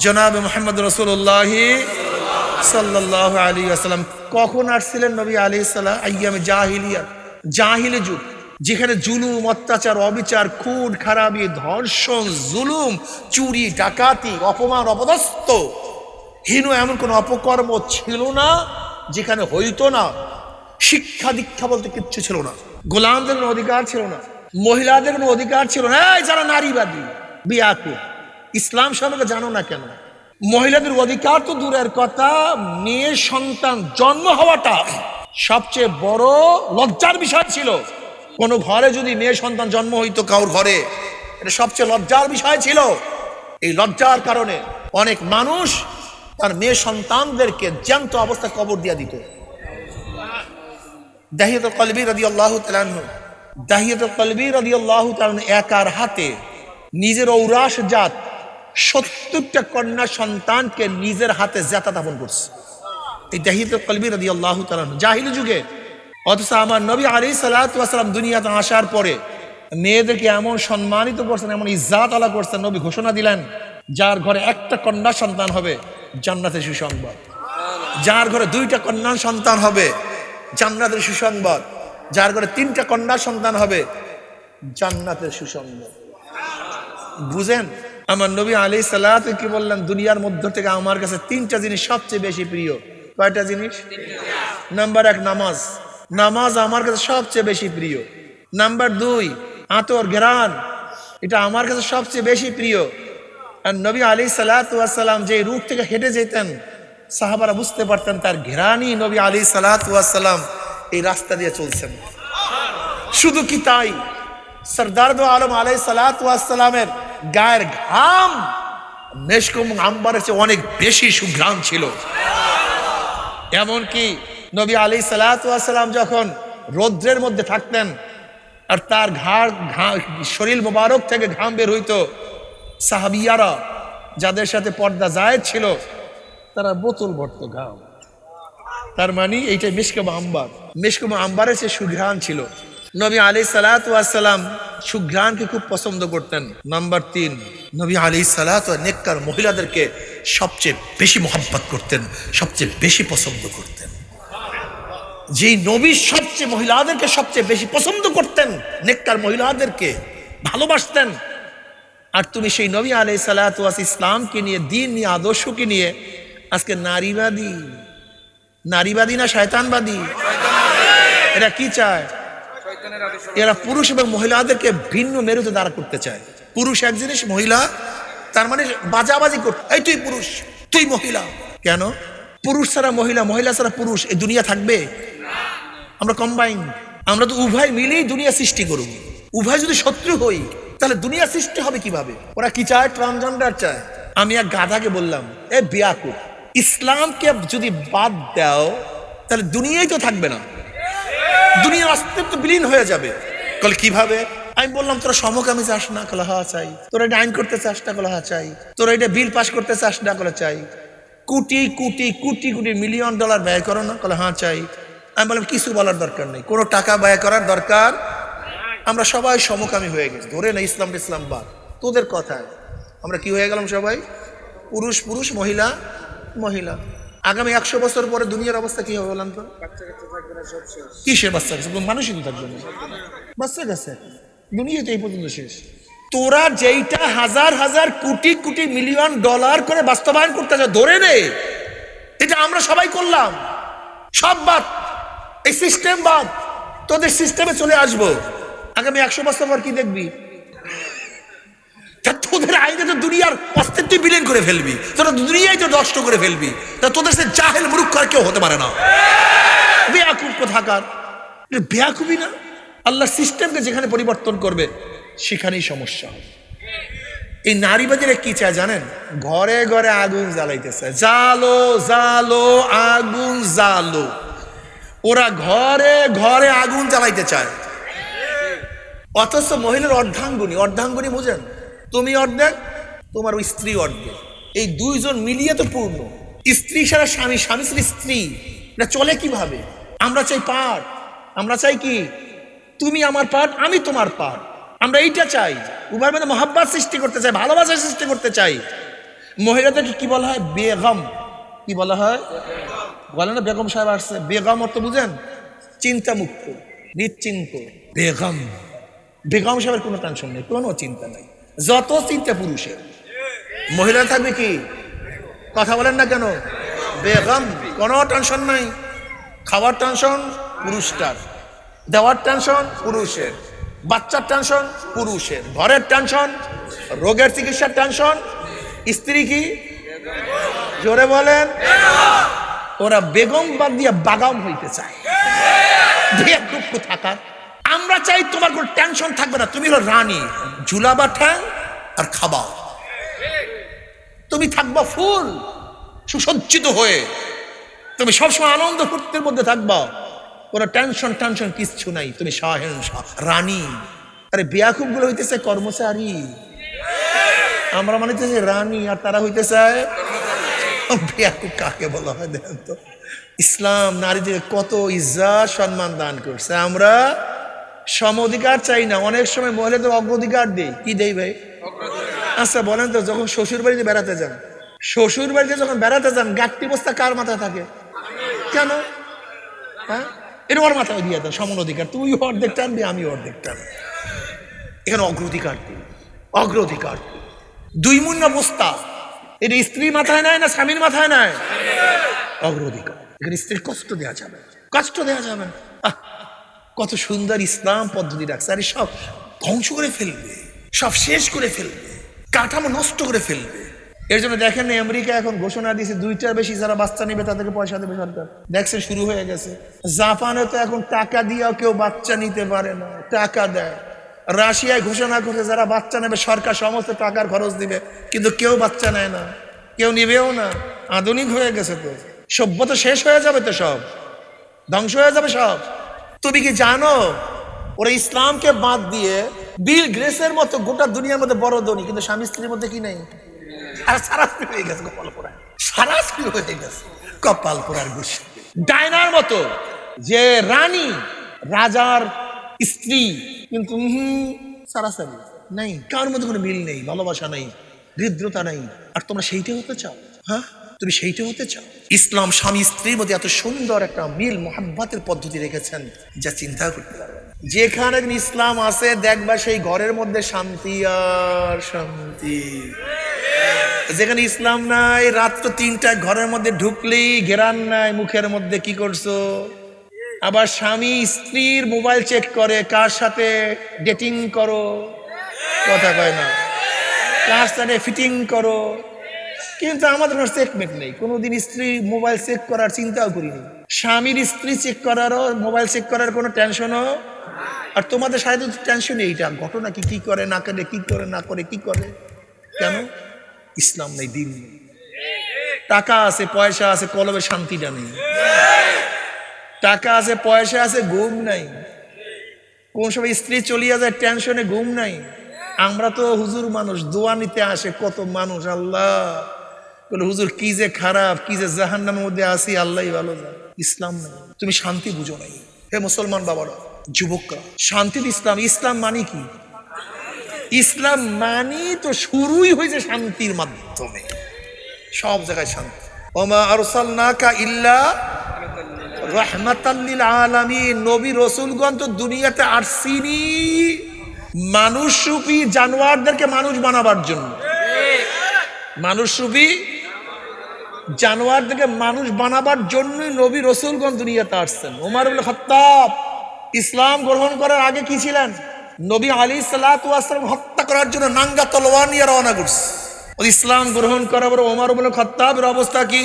জনাব মোহাম্মদ রসুল্লাহি সাল্লাহ আলী আসসালাম কখন আসছিলেন নবী আলী সাল্লাহ আইয়ামে জাহিলিয়া, জাহিলি যুগ, যেখানে জুলুম, অত্যাচার, অবিচার, খুন, খারাপি, ধর্ষণ, জুলুম, চুরি, ডাকাতি, অপমান, অপদস্থ। হীন এমন কোনো অপকর্ম ছিল না, যেখানে হইতো না। শিক্ষা দীক্ষা বলতে কিচ্ছু ছিল না। গোলামদের কোনো অধিকার ছিল না। মহিলাদের কোনো অধিকার ছিল না। যারা নারীবাদী বিয়াকু ইসলাম সম্পর্কে জানো না কেন? মহিলাদের অধিকার তো দূরের কথা, মেয়ে, সন্তান জন্ম হওয়াটা সবচেয়ে বড় লজ্জার বিষয় ছিল। কোনো ঘরে যদি মেয়ে, সন্তান জন্ম হইতো কাউর ঘরে, এটা সবচেয়ে লজ্জার বিষয় ছিল। এই লজ্জার কারণে অনেক মানুষ তার মেয়ে, সন্তানদেরকে জ্যান্ত অবস্থায় কবর দিয়া দিত। দাহিয়ত কলবি রদি আল্লাহ দাহিয়ত কলবি রদি আল্লাহ একার হাতে নিজের ঔরাস জাত সত্তরটা কন্যা সন্তানকে নিজের হাতে জাতা দাপন করছে। এই দাহিয়ত কলবি রদি আল্লাহ জাহিল যুগে, অথচ আমার নবী আলী সালাতাম দুনিয়াতে আসার পরে মেয়েদেরকে এমন সম্মানিত করছেন, এমন ইজ্জাত আলা করছেন, নবী ঘোষণা দিলেন, যার ঘরে একটা কন্যা সন্তান হবে জান্নাতে সুসংবাদ। যার ঘরে দুইটা কন্যা সন্তান হবে, জান্নাতের সুসংবাদ। যার ঘরে তিনটা কন্যা সন্তান হবে, জান্নাতের সুসংবাদ। বুঝেন? আমার নবী আলী সাল্লাহ কি বললেন? দুনিয়ার মধ্য থেকে আমার কাছে তিনটা জিনিস সবচেয়ে বেশি প্রিয়। কয়টা জিনিস? নাম্বার এক, নামাজ। নামাজ আমার কাছে সবচেয়ে বেশি প্রিয়। নাম্বার দুই, আতর, ঘেরান। এটা আমার কাছে সবচেয়ে বেশি প্রিয়। আর নবী আলী সালাতাম যে রূপ থেকে হেঁটে যেতেন, সাহাবারা বুঝতে পারতেন তার ঘেরানি নবী আলী সালাতাম এই রাস্তা দিয়ে চলছেন। শুধু কি তাই? সরদার আলম আলাই সালাতামের গায়ের ঘাম। মেশকুম আম্বারের চেয়ে অনেক বেশি সুঘ্রাম ছিল। এমনকি নবী আলী সালাতাম যখন রৌদ্রের মধ্যে থাকতেন, আর তার ঘাড় শরীর মোবারক থেকে ঘাম বের হইতো, সাহাবিয়ারা যাদের সাথে পর্দা জায়েদ ছিল, তারা বোতল ভরত ঘাম। তার মানে এইটাই মিসকাম আম্বার। মিসকাম আম্বারের সে সুঘ্রাণ ছিল। নবী আলী সালাতাম সুঘ্রাণকে খুব পছন্দ করতেন। নাম্বার তিন, নবী আলী সালাত নেককার মহিলাদেরকে সবচেয়ে বেশি মোহাব্বত করতেন, সবচেয়ে বেশি পছন্দ করতেন। যেই নবী সবচেয়ে মহিলাদেরকে সবচেয়ে বেশি পছন্দ করতেন, নেককার মহিলাদেরকে ভালোবাসতেন। আর তুমি সেই নবী আলাই সালাতাস ইসলামকে নিয়ে, দিন নিয়ে, আদর্শকে নিয়ে, আজকে নারীবাদী। নারীবাদী না শয়তানবাদী? এরা কি চায়? এরা পুরুষ এবং মহিলাদেরকে ভিন্ন মেরুতে দাঁড়া করতে চায়। পুরুষ এক জিনিস, মহিলা তার মানে বাজাবাজি করতে। এই তুই পুরুষ, তুই মহিলা। কেন? পুরুষ ছাড়া মহিলা মহিলা ছাড়া পুরুষ, এই দুনিয়া থাকবে? আমরা কম্বাইন আমরা তো উভয় মিলেই দুনিয়া সৃষ্টি করব। উভয় যদি শত্রু হই, তাহলে দুনিয়া সৃষ্টি হবে কীভাবে? ওরা কি চায়? ট্রান্সজেন্ডার চায়। আমি এক গাধাকে বললাম, এ বিয়াকু ইসলামকে যদি বাদ দাও, তাহলে দুনিয়াই তো থাকবে না। দুনিয়ার অস্তিত্ব বিলীন হয়ে যাবে। কল, কীভাবে? আমি বললাম, তোরা সমকামী চাস না? কলে হা চাই। তোরা এটা আইন করতে চাস না? কলে হা চাই। তোরা এটা বিল পাস করতে চাস না? কলে, চাই। কোটি কোটি কোটি কোটি, মিলিয়ন ডলার ব্যয় করো না? কলে হ্যাঁ চাই। আমি বললাম, কিছু বলার দরকার নেই। কোনো টাকা ব্যয় করার দরকার? আমরা সবাই সমকামী হয়ে গেছি। ধরে না, ইসলাম ইসলাম বাদ। তোদের কথায়। আমরা কি হয়ে গেলাম সবাই? পুরুষ পুরুষ, মহিলা মহিলা। আগামী একশো বছর পরে দুনিয়ার অবস্থা কি হবে বলেন তো? কিসের বাচ্চা গেছে মানুষই তো থাকবে বাচ্চা গেছে দুনিয়া তো এই পর্যন্ত শেষ। তোরা যেইটা হাজার হাজার কোটি কোটি মিলিয়ন ডলার করে বাস্তবায়ন করতে চাও ধরে নে। এটা আমরা সবাই করলাম। সব বাদ। এই সিস্টেম বাদ। তোদের সিস্টেমে চলে আসব। আগামী একশো বছর পর কি দেখবি? তা তোদের আইনে তো দুনিয়ার অস্তিত্ব বিলীন করে ফেলবি। তোরা দুনিয়ায় তো নষ্ট করে ফেলবি। তা তোদের সে জাহেল মূর্খ আর কেউ হতে পারে না। বেয়াকুব কোথাকার? বেয়াকুবই না। আল্লাহ সিস্টেমকে যেখানে পরিবর্তন করবে, সেখানেই সমস্যা এই নারীবাদীরা কি চায় জানেন? ঘরে ঘরে আগুন জ্বালাইতেছে। জালো জালো আগুন জালো ওরা ঘরে ঘরে আগুন জ্বালাইতে চায়। অথচ মহিলার অর্ধাঙ্গুনি। অর্ধাঙ্গুনি বুঝেন? তুমি অর্ধেক, তোমার ওই স্ত্রী অর্ধেক। এই দুইজন মিলিয়ে তো পূর্ণ। স্ত্রী সারা স্বামী স্বামী সারা স্ত্রী, এটা চলে কীভাবে? আমরা চাই পাঠ। আমরা চাই কি? তুমি আমার পাঠ, আমি তোমার পাঠ। আমরা এইটা চাই। উভয়ের মধ্যে মহাব্বাত সৃষ্টি করতে চাই, ভালোবাসা সৃষ্টি করতে চাই। মহিলাদেরকে কি বলা হয়? বেগম। কি বলা হয়? বলে না, বেগম সাহেব আসছে। বেগম অর্থ বুঝেন? চিন্তা মুক্ত নিশ্চিন্ত। বেগম। বেগম সাহেবের কোনো টেনশন নেই, কোনো চিন্তা নেই। যত চিন্তা পুরুষের। মহিলা থাকবে কি? কথা বলেন না কেন? বেগম, কোনো টেনশন নাই। খাওয়ার টেনশন পুরুষটার। দেওয়ার টেনশন পুরুষের। বাচ্চার টেনশন পুরুষের। ঘরের টেনশন রোগের চিকিৎসার টেনশন স্ত্রী কি? জোরে বলেন। ওরা বেগম বাদ দিয়ে বাগাম হইতে চায়। দুঃখ থাকার আমরা চাই তোমার কোনো টেনশন থাকবে না। তুমি হলো রানী ঝুলাবা ঠ্যাং আর খাবাও তুমি থাকবা ফুল, সুসজ্জিত হয়ে। তুমি সবসময় আনন্দ ফুর্তির মধ্যে থাকবা। কোনো টেনশন টেনশন কিচ্ছু নাই। তুমি শাহেন রানী। আরে বিয়াকুবগুলো হইতেছে কর্মচারী। আমরা মনে হচ্ছে রানী আর তারা হইতে চায় বিয়াকুব কাকে বলা হয় দেখেন তো? ইসলাম নারীদের কত ইজ্জা সম্মান দান করছে। আমরা সম অধিকার চাই না। অনেক সময় মহিলাদের অগ্রাধিকার দেই কি দেই ভাই? আচ্ছা বলেন তো, যখন শ্বশুর বাড়িতে বেড়াতে যান, শ্বশুর বাড়িতে যখন বেড়াতে যান গাঠটি বস্তা কার মাথায় থাকে? কেন? হ্যাঁ? এটা ওর মাথায় দিয়ে দেন, সমান অধিকার। তুই অর্ধেক টানবি, আমি অর্ধেক টানবি। এখানে অগ্রাধিকার দিই অগ্রাধিকার দিই। মূন্য বস্তা। এটা স্ত্রী মাথায় নেয় না স্বামীর মাথায় নেয়? অগ্রাধিকার এখানে স্ত্রীর কষ্ট দেওয়া যাবে। কষ্ট দেওয়া যাবে না। কত সুন্দর ইসলাম পদ্ধতি রাখছে। আরে সব ধ্বংস করে ফেলবে। সব শেষ করে ফেলবে। কাঠামো নষ্ট করে ফেলবে। এর জন্য দেখেন না, আমেরিকা এখন ঘোষণা দিয়েছে দুইটার বেশি যারা বাচ্চা নেবে তাদেরকে পয়সা দেবে সরকার। দেখছে শুরু হয়ে গেছে। জাপানে তো এখন টাকা দিয়েও কেউ বাচ্চা নিতে পারে না। টাকা দেয়। রাশিয়ায় ঘোষণা করছে যারা বাচ্চা নেবে সরকার সমস্ত টাকার খরচ দিবে। কিন্তু কেউ বাচ্চা নেয় না। কেউ নিবেও না। আধুনিক হয়ে গেছে তো। সভ্যতা শেষ হয়ে যাবে তো সব। ধ্বংস হয়ে যাবে সব। তুমি কি জানো? ওরা ইসলামকে বাদ দিয়ে বিল গ্রেসের মতো গোটা দুনিয়ার মধ্যে বড় ধনী, কিন্তু স্বামী স্ত্রীর মধ্যে কি নেই? আর সারা স্ত্রী হয়ে গেছে কপাল পোড়ায় সারা হয়ে গেছে কপাল পোড়ার গোষ্ঠী। ডায়নার মতো যে রানী, রাজার স্ত্রী, কিন্তু সারাসারি নেই। কার মধ্যে কোনো মিল নেই, ভালোবাসা নেই, হৃদ্রতা নেই। আর তোমরা সেইটা হতে চাও? হ্যাঁ? তুমি সেইটা হতে চাও? ইসলাম স্বামী স্ত্রীর মধ্যে এত সুন্দর একটা মিল মোহাম্মতের পদ্ধতি রেখেছেন, যা চিন্তা করতে পারবে যেখানে ইসলাম আছে, দেখবা সেই ঘরের মধ্যে শান্তি আর শান্তি। যেখানে ইসলাম নাই, রাত্র তিনটায় ঘরের মধ্যে ঢুকলেই ঘেরান নাই, মুখের মধ্যে কি করছ? আবার স্বামী স্ত্রীর মোবাইল চেক করে, কার সাথে ডেটিং করো? কথা কয় না। কার সাথে ফিটিং করো? কিন্তু আমাদের কোনো চেকমেট নেই। কোনোদিন স্ত্রী মোবাইল চেক করার চিন্তাও করিনি। স্বামীর স্ত্রী চেক করারও মোবাইল চেক করার কোনো টেনশনও আর তোমাদের সাথে টেনশন এইটা ঘটনা কি কি করে, না করে, কি করে, না করে, কি করে? কেন? ইসলাম নেই, দিন নেই। টাকা আছে, পয়সা আছে, কলবে শান্তিটা নেই। টাকা আছে, পয়সা আছে, ঘুম নাই। কোন সময় স্ত্রী চলিয়া যায় টেনশনে ঘুম নাই। আমরা তো হুজুর মানুষ, দোয়া নিতে আসে, কত মানুষ, আল্লাহ। বলে, হুজুর, কি যে খারাপ, কি যে জাহান্নামের মধ্যে আসি আল্লাহ ভালো যায় ইসলাম নাই। তুমি শান্তি বুঝো নাই। হে মুসলমান বাবারা, যুবকরা শান্তির ইসলাম। ইসলাম মানে কি? ইসলাম মানি তো শুরুই হয়েছে শান্তির মাধ্যমে। সব জায়গায় শান্তি। ওমা আরসালনাকা ইল্লা রহমাতাল্লিল আলামিন। নবী, রসুলগণ তো দুনিয়াতে আসছিনি মানুষরূপী জানোয়ারদেরকে মানুষ বানাবার জন্য। মানুষরূপী জানোয়ারদেরকে মানুষ বানাবার জন্যই নবী রসুলগঞ্জ দুনিয়াতে আসছেন। ওমর ইবনে খাত্তাব, ইসলাম গ্রহণ করার আগে কি ছিলেন? নবী আলী সালাম হত্যা করার জন্য নাঙ্গা তলোয়ার নিয়ে রওনা করছে। ইসলাম গ্রহণ করার পর ওমর ইবনে খাত্তাবের অবস্থা কি?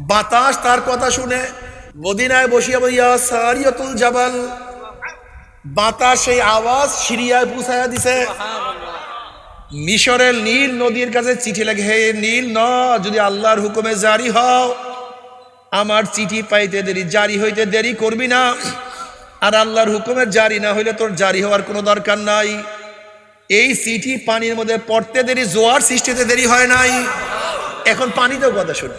বাতাস তার কথা শুনে মদিনায় বসিয়া বইয়া সারিয়তুল জাবাল। বাতাস সেই আওয়াজ সিরিয়ায় পুষাইয়া দিছে। মিশরের নীল নদীর কাছে চিঠি লাগে হে নীল ন, যদি আল্লাহর হুকুমে জারি হও, আমার চিঠি পাইতে দেরি, জারি হইতে দেরি করবি না। আর আল্লাহর হুকুমে জারি না হইলে তোর জারি হওয়ার কোনো দরকার নাই। এই চিঠি পানির মধ্যে পড়তে দেরি, জোয়ার সৃষ্টিতে দেরি হয় নাই। এখন পানিতেও কথা শুনে।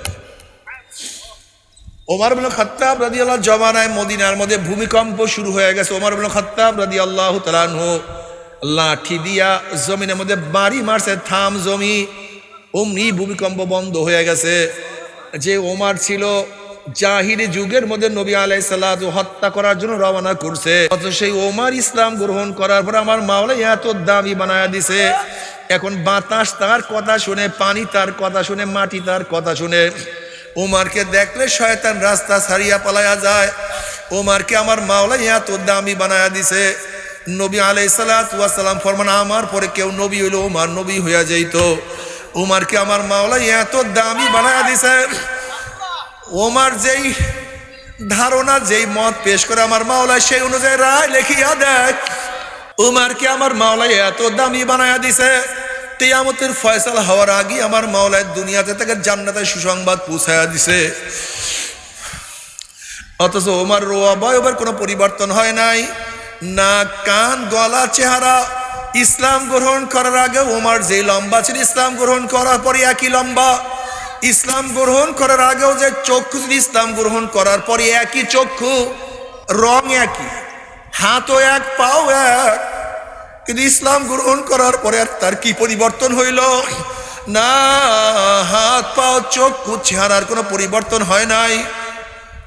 ওমর বিন খত্তাব রাদি আল্লাহ জমানায় মদিনার মধ্যে ভূমিকম্প শুরু হয়ে গেছে। ওমর বিন খত্তাব রাদি আল্লাহ তালানহ লাঠি দিয়া জমিনের মধ্যে বাড়ি মারছে, থাম জমি। অমনি ভূমিকম্প বন্ধ হয়ে গেছে। যে ওমার ছিল, জাহিরি যুগের মধ্যে নবী আলাই সাল্লাহ হত্যা করার জন্য রওনা করছে। অথচ সেই ওমার ইসলাম গ্রহণ করার পর আমার মাওলাই এত দামি বানায় দিছে। এখন বাতাস তার কথা শুনে, পানি তার কথা শুনে, মাটি তার কথা শুনে। ওমারকে দেখলে শয়তান রাস্তা ছাড়িয়া পালায়া যায়। ওমারকে আমার মাওলা এত দামি বানায়া দিছে। নবী আলাই সালাম ফরমান, আমার পরে কেউ নবী হইল ওমার নবী হইয়া যাইত। ওমারকে আমার মাওলা এত দামি বানায়া দিছে। ওমার যেই ধারণা, যেই মত পেশ করে আমার মাওলা সেই অনুযায়ী রায় লেখিয়া দেয়। উমারকে আমার মাওলাই এত দামি বানায়া দিছে। তেয়ামতের ফয়সাল হওয়ার আগে আমার মাওলায় দুনিয়াতে তাকে জান্নাতে সুসংবাদ পৌঁছায়া দিছে। অথচ ওমার রোয়াবয়বের কোনো পরিবর্তন হয় নাই। না কান, গলা, চেহারা ইসলাম গ্রহণ করার আগে ওমার যে লম্বা ছিল, ইসলাম গ্রহণ করার পরে একই লম্বা। ইসলাম গ্রহণ করার আগেও যে চক্ষু ইসলাম গ্রহণ করার পরে একই চক্ষু, রং একই, হাতও এক, পাও এক। কিন্তু ইসলাম গ্রহণ করার পরে আর তার কি পরিবর্তন হইল? না, হাত, পাও, চক্ষু, চেহারার কোনো পরিবর্তন হয় নাই।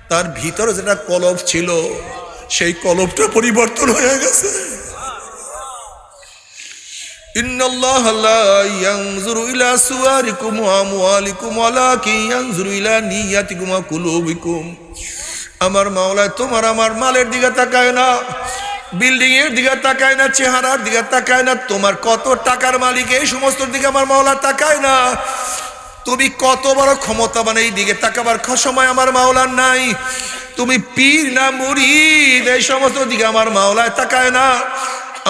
তার ভিতরে যেটা কলব ছিল সেই কলবটা পরিবর্তন হয়ে গেছে إن الله لا ينظر إلى صوركم وأموالكم ولكن ينظر إلى نياتكم وقلوبكم আমার মাওলায় তোমার আমার মালের দিকে তাকায় না বিল্ডিং এর দিকে তাকায় না চেহারার দিকে তাকায় না তোমার কত টাকার মালিক এই সমস্ত দিকে আমার মাওলা তাকায় না তুমি কত বড় ক্ষমতাবান এই দিকে তাকাবার খ- সময় আমার মাওলার নাই তুমি পীর না মুরিদ? এই সমস্ত দিকে আমার মাওলায় তাকায় না।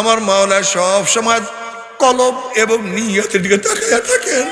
আমার মাওলায় সব সময় কলম এবং নিহতের দিকে তাকায় থাকেন।